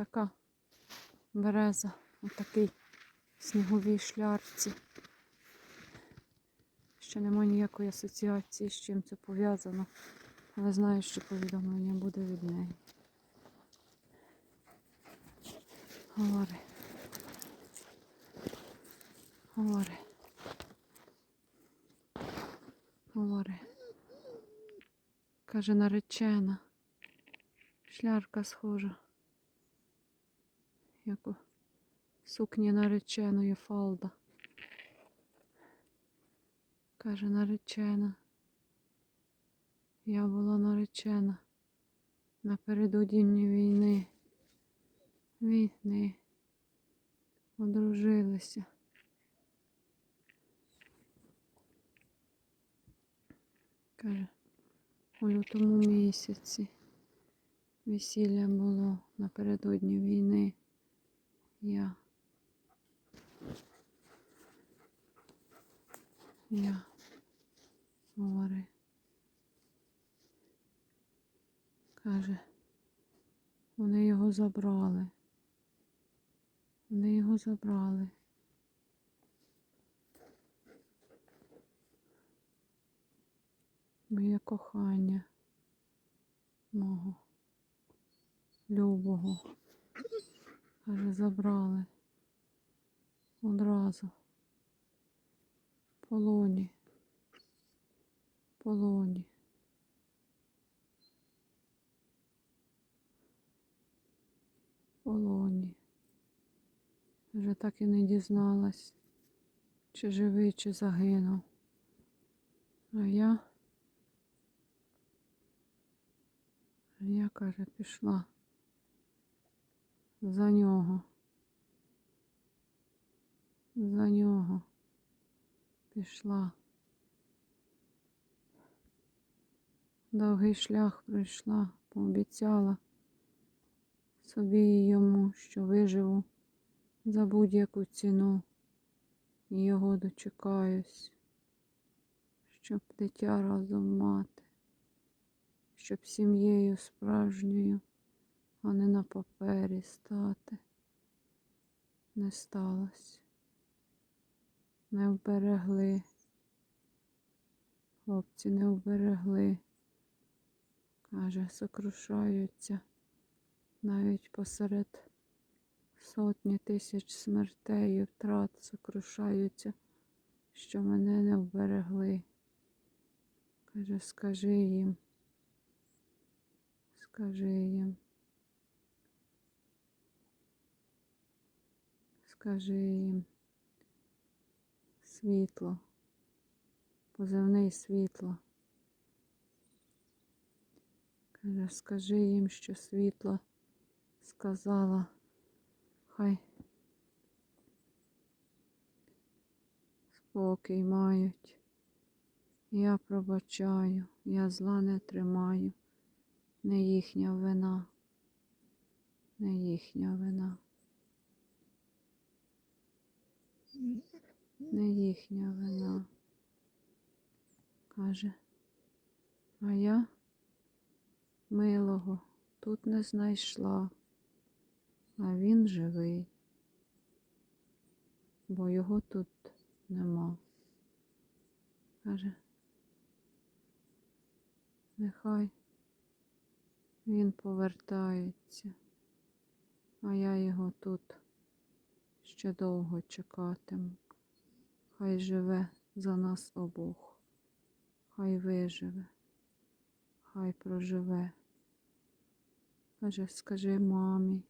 така береза, отакий сніговій шлярці. Ще немає ніякої асоціації, з чим це пов'язано, але знаю, що повідомлення буде від неї. Говори. Говори. Говори. Каже, наречена. Шлярка схожа. Як у сукні нареченої фалда. Каже, наречена. Я була наречена напередодні війни. Війни. Одружилися. Каже, у лютому місяці весілля було напередодні війни. Я. Я. Говори. Каже, вони його забрали. Вони його забрали. Моє кохання мого любого. Каже, забрали одразу. Полоні. Полоні. Полоні. Вже так і не дізналась, чи живий, чи загинув. А я, а я, каже, пішла за нього. За нього пішла. Довгий шлях пройшла, пообіцяла собі і йому, що виживу за будь-яку ціну і його дочекаюсь, щоб дитя разом мати, щоб сім'єю справжньою, а не на папері стати. Не сталося, не вберегли, хлопці не вберегли, каже, сокрушаються. Навіть посеред сотні тисяч смертей і втрат сокрушаються, що мене не вберегли. Каже, скажи їм, скажи їм, скажи їм. Світло, позивний світло. Каже, скажи їм, що світло сказала, хай спокій мають. Я пробачаю, я зла не тримаю, не їхня вина, не їхня вина, не їхня вина. Каже, а я милого тут не знайшла, а він живий, бо його тут нема. Каже, нехай він повертається, а я його тут ще довго чекатиму. Хай живе за нас обох, хай виживе, хай проживе. Каже, скажи мамі,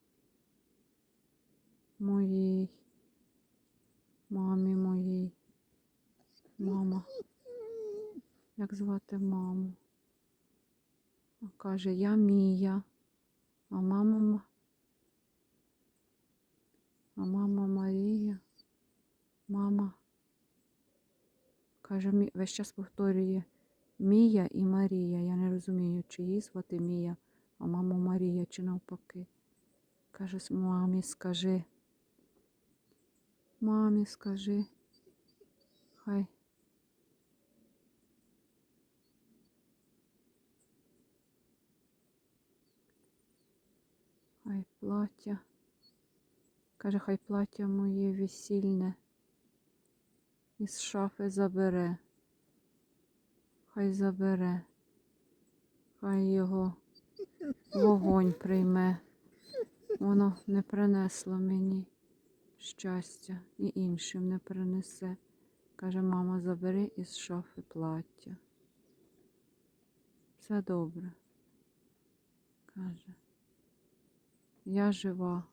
моїй, мамі моїй, мама, як звати маму? А каже, я Мія, а мама, а мама Марія, мама. Каже, весь час повторює Мія і Марія. Я не розумію, чи її звати Мія, а маму Марія, чи навпаки. Каже, мамі, скажи. Мамі, скажи. Хай. Хай плаття. Каже, хай плаття моє весільне із шафи забере. Хай забере. Хай його вогонь прийме. Воно не принесло мені щастя і іншим не принесе. Каже, мама, забери із шафи плаття. Все добре. Каже. Я жива.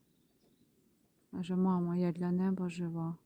Каже, мама, я для неба жива.